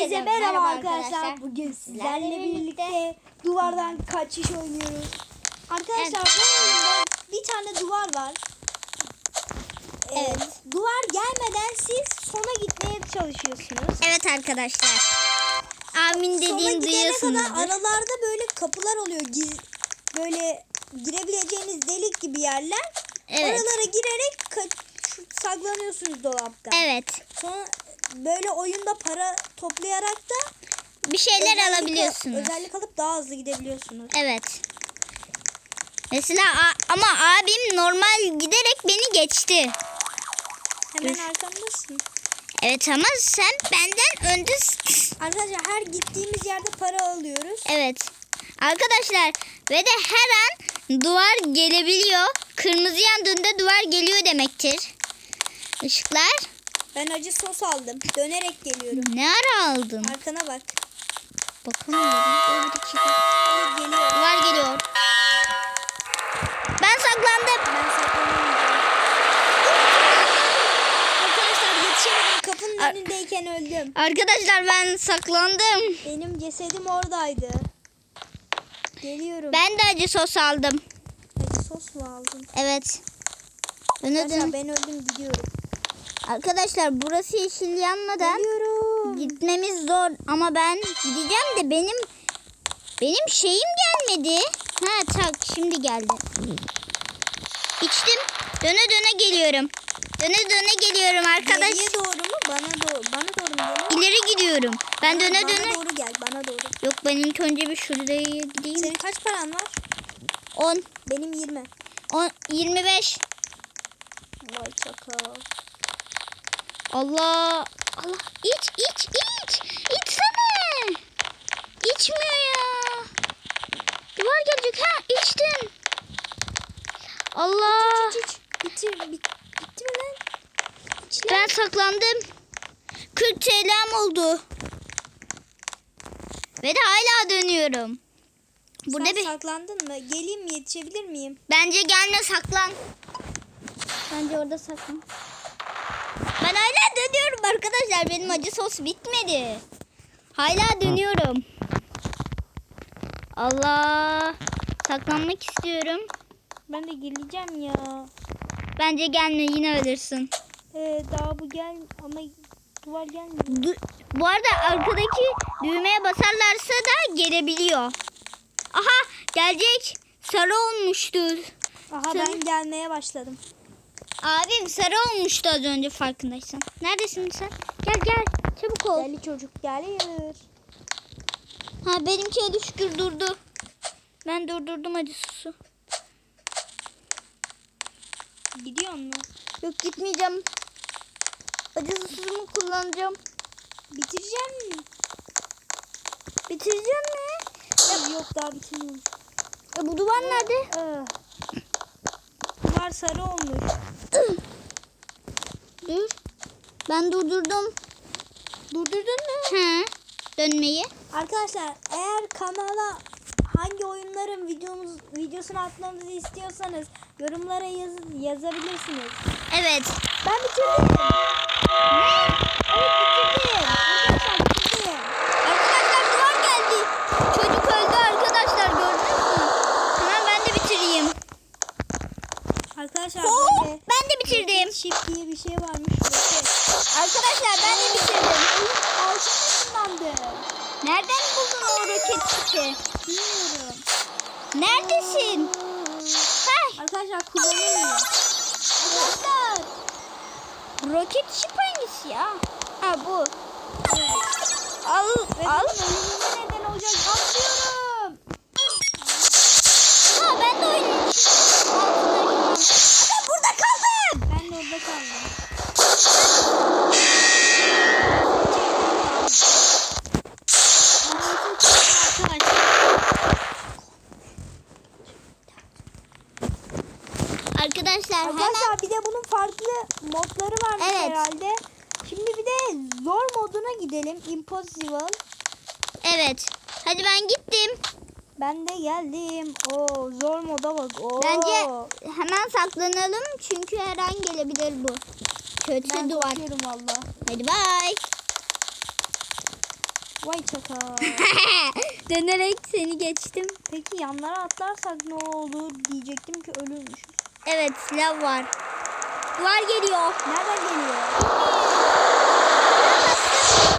Herkese merhaba, merhaba arkadaşlar. arkadaşlar. Bugün sizlerle birlikte, birlikte duvardan kaçış oynuyoruz. Arkadaşlar bu oyunda bir tane duvar var. Ee, Evet. Duvar gelmeden siz sona gitmeye çalışıyorsunuz. Evet arkadaşlar. Amin dediğin duyuyorsunuz. aralarda böyle kapılar oluyor. Giz, böyle girebileceğiniz delik gibi yerler. Evet. Oralara girerek saklanıyorsunuz dolapta. Evet. Sonra böyle oyunda para toplayarak da Bir şeyler özellik- alabiliyorsunuz. Özellik alıp daha hızlı gidebiliyorsunuz. Evet. Mesela ama abim normal giderek beni geçti. Hemen Dur. arkamdasın. Evet ama sen benden öndesin. Arkadaşlar her gittiğimiz yerde para alıyoruz. Evet. Arkadaşlar ve de her an duvar gelebiliyor. Kırmızı yandığında duvar geliyor demektir. Işıklar. Ben acı sos aldım. Dönerek geliyorum. Ne ara aldın? Arkana bak. Bakamıyorum. Bir dakika. Evet geliyor. Duvar geliyor. Ben saklandım. Ben saklanamayacağım. Arkadaşlar yetişemedim. Kapının Ar- önündeyken öldüm. Arkadaşlar ben saklandım. Benim cesedim oradaydı. Geliyorum. Ben de acı sos aldım. Acı sos mu aldın? Evet. Döne. ben öldüm gidiyorum. Arkadaşlar burası yeşil yanmadan Geliyorum. gitmemiz zor ama ben gideceğim de benim benim şeyim gelmedi. Ha tak şimdi geldi. İçtim. Döne döne geliyorum. Döne döne geliyorum arkadaş. Geriye doğru mu? Bana doğru. Bana doğru mu geliyor? İleri gidiyorum. Ben döne bana döne. doğru gel. Bana doğru. Yok ben ilk önce bir şuraya gideyim. Senin kaç paran var? 10, Benim 20. 10 25. Vay çakal. Allah. Allah. İç iç iç. İçsene. İçmiyor ya. Duvar gelecek. Ha içtim. Allah. İç iç. Bitti, bit, bitti mi lan? İç lan. Ben saklandım. 40 TL'm oldu. Ve de hala dönüyorum. Burada Sen bir saklandın mı? Geleyim mi? Yetişebilir miyim? bence gelme saklan. Bence orada saklan. Ben hala dönüyorum arkadaşlar. Benim acı sos bitmedi. Hala dönüyorum. Allah. Saklanmak istiyorum. Ben de geleceğim ya. Bence gelme yine ölürsün. Ee, daha bu gel ama duvar gelmiyor. Du- Bu arada arkadaki düğmeye basarlarsa da gelebiliyor. Aha gelecek. Sarı olmuştur. Aha Sen- ben gelmeye başladım. Abim sarı olmuştu az önce farkındaysan. Neredesin sen? Gel gel çabuk ol. Deli çocuk gelir. Ha benimki de şükür durdu. Ben durdurdum acısı. Gidiyor mu? Yok gitmeyeceğim. Acısızımı kullanacağım. Bitireceğim mi? Bitireceğim mi? Yok daha bitirmiyorum. E, bu duvar nerede? Duvar sarı olmuş. Dur. Ben durdurdum. Durdurdun mu? He. Dönmeyi. Arkadaşlar eğer kanala hangi oyunların videomuz videosunu atmamızı istiyorsanız yorumlara yaz, yazabilirsiniz. Evet. Ben bitirdim. Ne? Evet bitirdim. Arkadaşlar bitirdim. Arkadaşlar duvar geldi. Çocuk öldü arkadaşlar gördünüz mü? Hemen ben de bitireyim. Arkadaşlar Oo, böyle ben de bitirdim. Shift diye bir şey varmış. Roket. Arkadaşlar ben de bitirdim. Altın ışınlandı. Nereden çipi? Bilmiyorum. Neredesin? Hay, Arkadaşlar kullanılmıyor. Arkadaşlar. roket çip hangisi ya? Ha bu. Evet. Al, Ve al. bunun ölümüne neden olacak. Atlıyorum. Ha ben de oynayayım. Ben burada kaldım. Ben de orada kaldım. Arkadaşlar hemen Arkadaşlar bir de bunun farklı modları varmış Evet. herhalde. Şimdi bir de zor moduna gidelim. Impossible. evet. Hadi ben gittim. Ben de geldim. Oo zor moda bak. Oo. Bence hemen saklanalım çünkü her an gelebilir bu. Kötü ben duvar. korkuyorum valla. Hadi bay. Vay çakal. Dönerek seni geçtim. Peki yanlara atlarsak ne olur diyecektim ki ölürmüş. Evet lav var. Duvar geliyor. Nereden geliyor?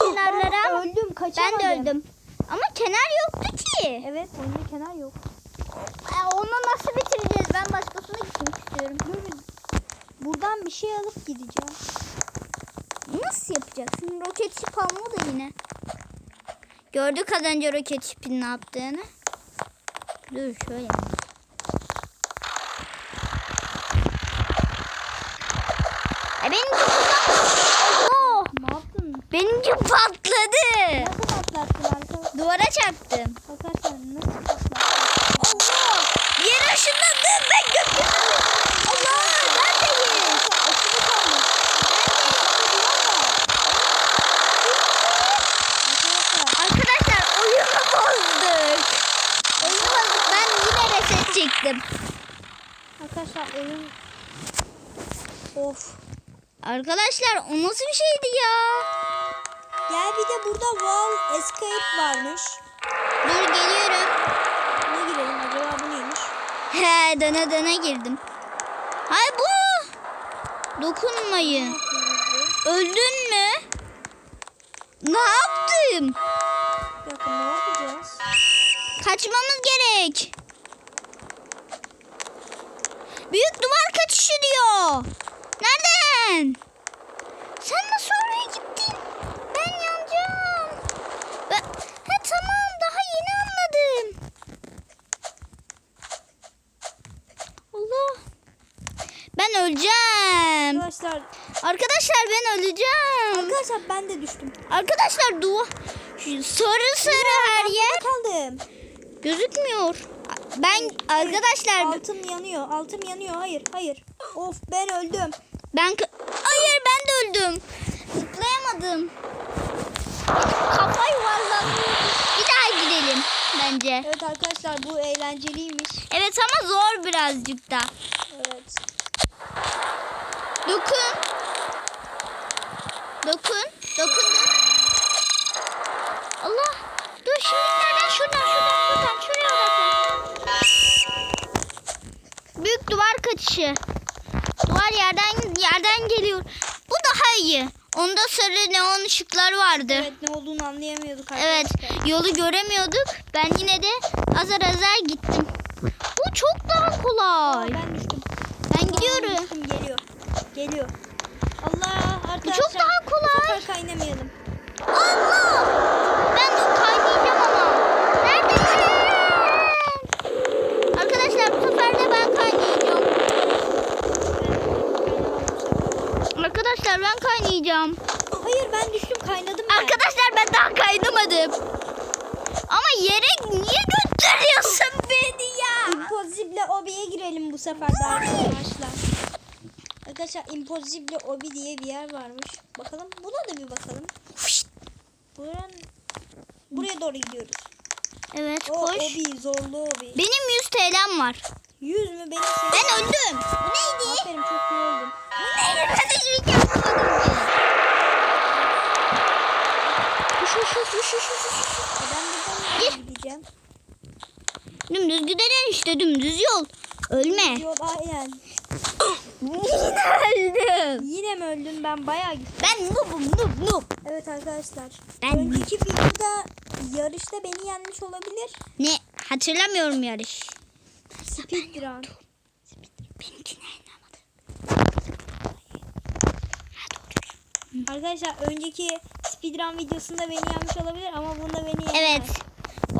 Kenarlara. Ben öldüm Ben kaçamadım. de öldüm. Ama kenar yoktu ki. Evet oyunda kenar yok. Aa, Onu nasıl bitireceğiz? Ben başkasına gitmek istiyorum. Dur Buradan bir şey alıp gideceğim. Nasıl yapacaksın? Roket şip alma da yine. Gördük az önce roket şipin ne yaptığını. Dur şöyle. E benimki Allah! Ne yaptın? Benimki patladı. Nasıl patlattın arkadaşlar? Duvara çarptım. Arkadaşlar nasıl patlattın? Allah! Bir yere ışınlandım ben gökyüzüne. Allah! Neredeyim? Arkadaşlar oyunu bozduk. Oyunu bozduk. Ben yine reset çektim. Arkadaşlar evim Of. Arkadaşlar o nasıl bir şeydi ya? Gel bir de burada wall escape varmış. Dur geliyorum. Ne girelim acaba bu neymiş? He döne döne girdim. Hay bu. Dokunmayın. Öldün mü? Ne yaptım? Dakika ne yapacağız? Kaçmamız gerek. Büyük duvar kaçışı diyor. Nereden? Sen nasıl oraya gittin? Ben yanacağım. Ben... Ha, tamam daha yeni anladım. Allah. Ben öleceğim. Arkadaşlar Arkadaşlar ben öleceğim. arkadaşlar ben de düştüm. Arkadaşlar şu sarı sarı her yer Kaldım. gözükmüyor. Ben arkadaşlar Altım yanıyor. Altım yanıyor. Hayır, hayır. Of ben öldüm. ben hayır ben de öldüm. Zıplayamadım. Kafa yuvarlandı. Bir daha gidelim bence. Evet arkadaşlar bu eğlenceliymiş. Evet ama zor birazcık da. Evet. Dokun. Dokun. Dokun. Allah. Dur şimdi nereden? Şuradan şuradan şuradan. Şuraya bakın. Büyük duvar kaçışı. Duvar yerden yerden geliyor. Bu daha iyi. Onda sarı neon ışıklar vardı. Evet ne olduğunu anlayamıyorduk Evet, arkadaşlar. yolu göremiyorduk. Ben yine de azar azar gittim. Bu çok daha Aa, kolay. ben düştüm. Ben Aa, gidiyorum. düştüm, geliyor. Geliyor. Allah arkadaşlar. çok daha kolay. Bu kaynamayalım. Allah! Ben de kaynayacağım ama. Neredesin? Arkadaşlar bu sefer de ben kaynayacağım. Arkadaşlar ben kaynayacağım. Hayır ben düştüm kaynadım ben. Arkadaşlar ben daha kaynamadım. Ama yere niye götürüyorsun beni ya? Impossible Obi'ye girelim bu sefer de arkadaşlar. Impossible Obi diye bir yer varmış. Bakalım buna da bir bakalım. Fışt. Buran... Buraya doğru gidiyoruz. Evet O koş. Obi, zorlu Obi. Benim 100 TL'm var. 100 mü benim? Ben öldüm. Bu neydi? Aferin çok iyi oldum. Bu neydi? Ben de hiçbir şey yapamadım. huş huş huş huş huş. E ben buradan nereye gideceğim? Dümdüz gidelim işte dümdüz yol. Ölme. Yol aynen. Yine öldüm. Yine mi öldüm ben bayağı gittim. Ben noobum noob noob. Evet arkadaşlar. Ben- Önceki videoda yarışta beni yenmiş olabilir. Ne? Hatırlamıyorum yarış. Speedrun. Benimkini anlamadım. Arkadaşlar önceki speedrun videosunda beni yenmiş olabilir ama bunda beni yenemez. Evet.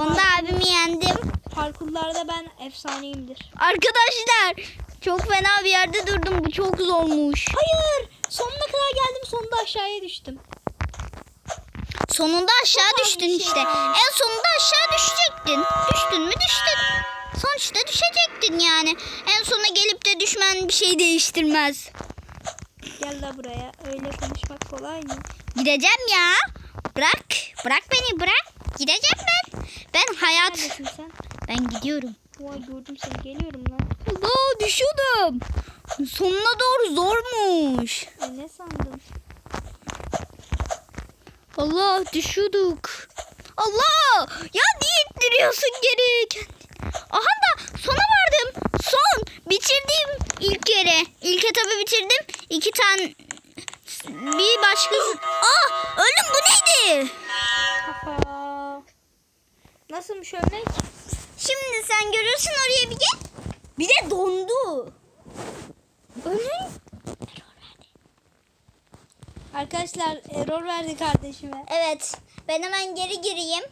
Onda abimi yendim. Parkurlarda ben efsaneyimdir. Arkadaşlar çok fena bir yerde durdum. Bu çok zormuş. Hayır! Sonuna kadar geldim sonunda aşağıya düştüm. Sonunda aşağı Çok düştün şey işte. kalmış. En sonunda aşağı düşecektin. Düştün mü düştün. Sonuçta düşecektin yani. En sona gelip de düşmen bir şey değiştirmez. Gel la buraya. Öyle konuşmak kolay mı? Gideceğim ya. Bırak. Bırak beni bırak. Gideceğim ben. Ben hayat. Ben gidiyorum. Vay gördüm seni geliyorum lan. Allah düşüyordum. Sonuna doğru zormuş. E, ne sandın? Allah düşüyorduk. Allah! Ya niye ittiriyorsun geri? Aha da sona vardım. Son. Bitirdim ilk kere. İlk etabı bitirdim. İki tane bir başkası. Ah! Ölüm bu neydi? Nasılmış örnek? Şimdi sen görürsün oraya bir gel. Bir de dondu. Ölüm. Arkadaşlar error verdi kardeşime. Evet. Ben hemen geri gireyim.